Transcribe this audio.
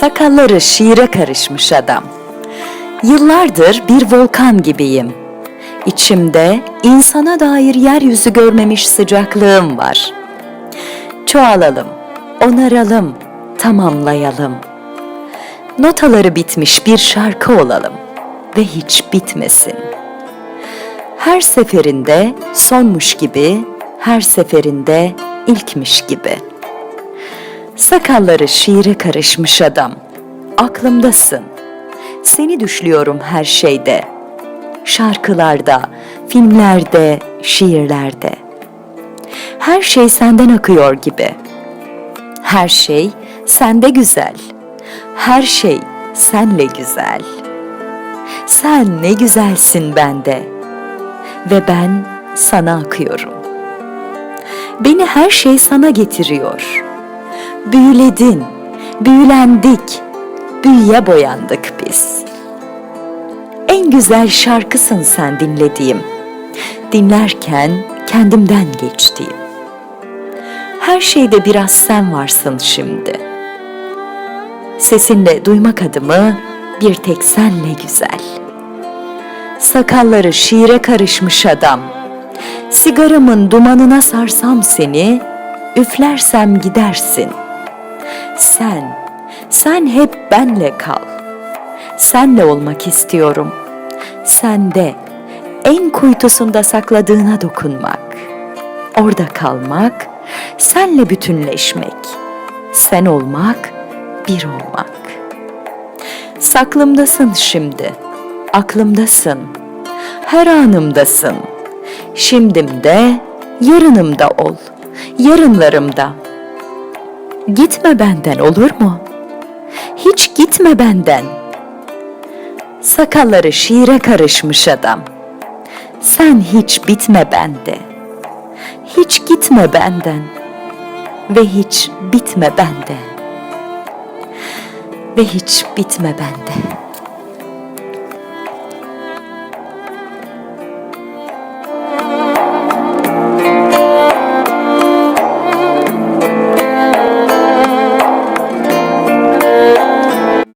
Sakalları şiire karışmış adam. Yıllardır bir volkan gibiyim. İçimde insana dair yeryüzü görmemiş sıcaklığım var. Çoğalalım, onaralım, tamamlayalım. Notaları bitmiş bir şarkı olalım ve hiç bitmesin. Her seferinde sonmuş gibi, her seferinde ilkmiş gibi. Sakalları şiire karışmış adam. Aklımdasın. Seni düşlüyorum her şeyde. Şarkılarda, filmlerde, şiirlerde. Her şey senden akıyor gibi. Her şey sende güzel. Her şey senle güzel. Sen ne güzelsin bende ve ben sana akıyorum. Beni her şey sana getiriyor. Büyüledin, büyülendik, büyüye boyandık biz. En güzel şarkısın sen dinlediğim. Dinlerken kendimden geçtiğim. Her şeyde biraz sen varsın şimdi. Sesinle duymak adımı bir tek senle güzel. Sakalları şiire karışmış adam. Sigaramın dumanına sarsam seni, üflersem gidersin. Sen, sen hep benle kal. Senle olmak istiyorum. Sende, en kuytusunda sakladığına dokunmak. Orada kalmak, senle bütünleşmek. Sen olmak, bir olmak. Saklımdasın şimdi, aklımdasın, her anımdasın. Şimdimde, yarınımda ol, yarınlarımda. Gitme benden olur mu? Hiç gitme benden. Sakalları şiire karışmış adam. Sen hiç bitme bende. Hiç gitme benden. Ve hiç bitme bende. Ve hiç bitme bende.